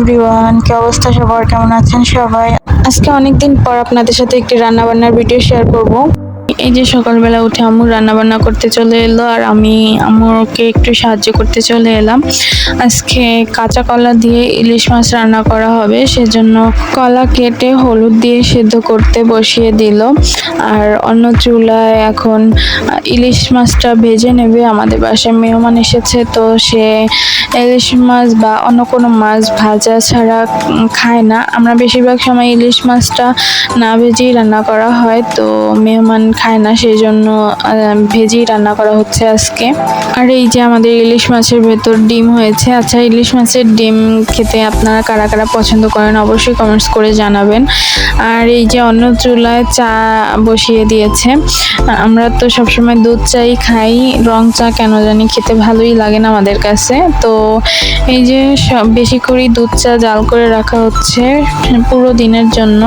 Everyone, কি অবস্থা? সবার কেমন আছেন সবাই? আজকে অনেকদিন পর আপনাদের সাথে একটি রান্নাবান্নার ভিডিও শেয়ার করব। এই যে সকালবেলা উঠে আম্মু রান্না বান্না করতে চলে এলো আর আমি আম্মুকে একটু সাহায্য করতে চলে এলাম। আজকে কাঁচা কলা দিয়ে ইলিশ মাছ রান্না করা হবে, সেজন্য কলা কেটে হলুদ দিয়ে সেদ্ধ করতে বসিয়ে দিল। আর অন্য চুলায় এখন ইলিশ মাছটা ভেজে নেবে। আমাদের বাসায় মেহমান এসেছে, তো সে ইলিশ মাছ বা অন্য কোনো মাছ ভাজা ছাড়া খায় না। আমরা বেশিরভাগ সময় ইলিশ মাছটা না ভেজেই রান্না করা হয়, তো মেহমান খায় না সেই জন্য ভেজেই রান্না করা হচ্ছে আজকে। আর এই যে আমাদের ইলিশ মাছের ভেতর ডিম হয়েছে আচ্ছা ইলিশ মাছের ডিম খেতে আপনারা কারা কারা পছন্দ করেন অবশ্যই কমেন্টস করে জানাবেন। আর এই যে অন্য চুলায় চা বসিয়ে দিয়েছে, আমরা তো সবসময় দুধ চাই খাই, রং চা কেন জানি খেতে ভালোই লাগে না আমাদের কাছে। তো এই যে বেশি করে দুধ চা জাল করে রাখা হচ্ছে পুরো দিনের জন্য।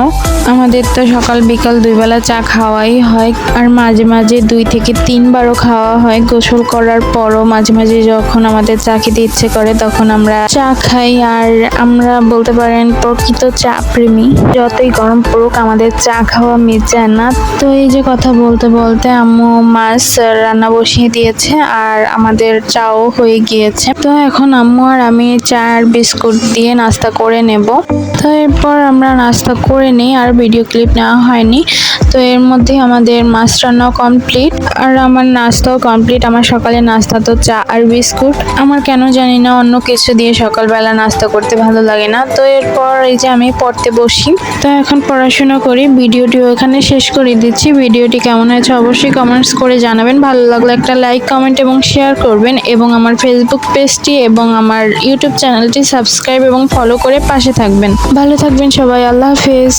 আমাদের তো সকাল বিকাল দুই বেলা চা খাওয়াই হয়। আর মাঝে মাঝে দুই থেকে তিনবারও খাওয়া হয়। গোসল করার পরও মাঝে মাঝে যখন আমাদের চা খেতে ইচ্ছে করে, তখন আমরা চা খাই। আর আমরা বলতে পারেন প্রকৃত চা প্রেমী। যতই গরম পড়ুক, আমাদের চা খাওয়া মিট যায় না। তো এই যে কথা বলতে বলতে আম্মু মাছ রান্না বসিয়ে দিয়েছে আর আমাদের চাও হয়ে গিয়েছে। তো এখন আম্মু আর আমি চা আর বিস্কুট দিয়ে নাস্তা করে নেব। তো এরপর আমরা নাস্তা করে নিই আর ভিডিও ক্লিপ নেওয়া হয়নি। তো এর মধ্যে আমাদের মাছ রান্নাও কমপ্লিট আর আমার নাস্তাও কমপ্লিট আমার সকালে নাস্তা তো চা আর বিস্কুট। আমার কেন জানি না অন্য কিছু দিয়ে সকালবেলা নাস্তা করতে ভালো লাগে না। তো এরপর এই যে আমি পড়তে বসি। তো এখন পড়াশোনা করি। ভিডিওটিও এখানে শেষ করে দিচ্ছি। ভিডিওটি কেমন হয়েছে অবশ্যই কমেন্টস করে জানাবেন। ভালো লাগলে একটা লাইক কমেন্ট এবং শেয়ার করবেন এবং আমার ফেসবুক পেজটি এবং আমার ইউটিউব চ্যানেলটি সাবস্ক্রাইব এবং ফলো করে পাশে থাকবেন। ভালো থাকবেন সবাই। আল্লাহ হাফেজ।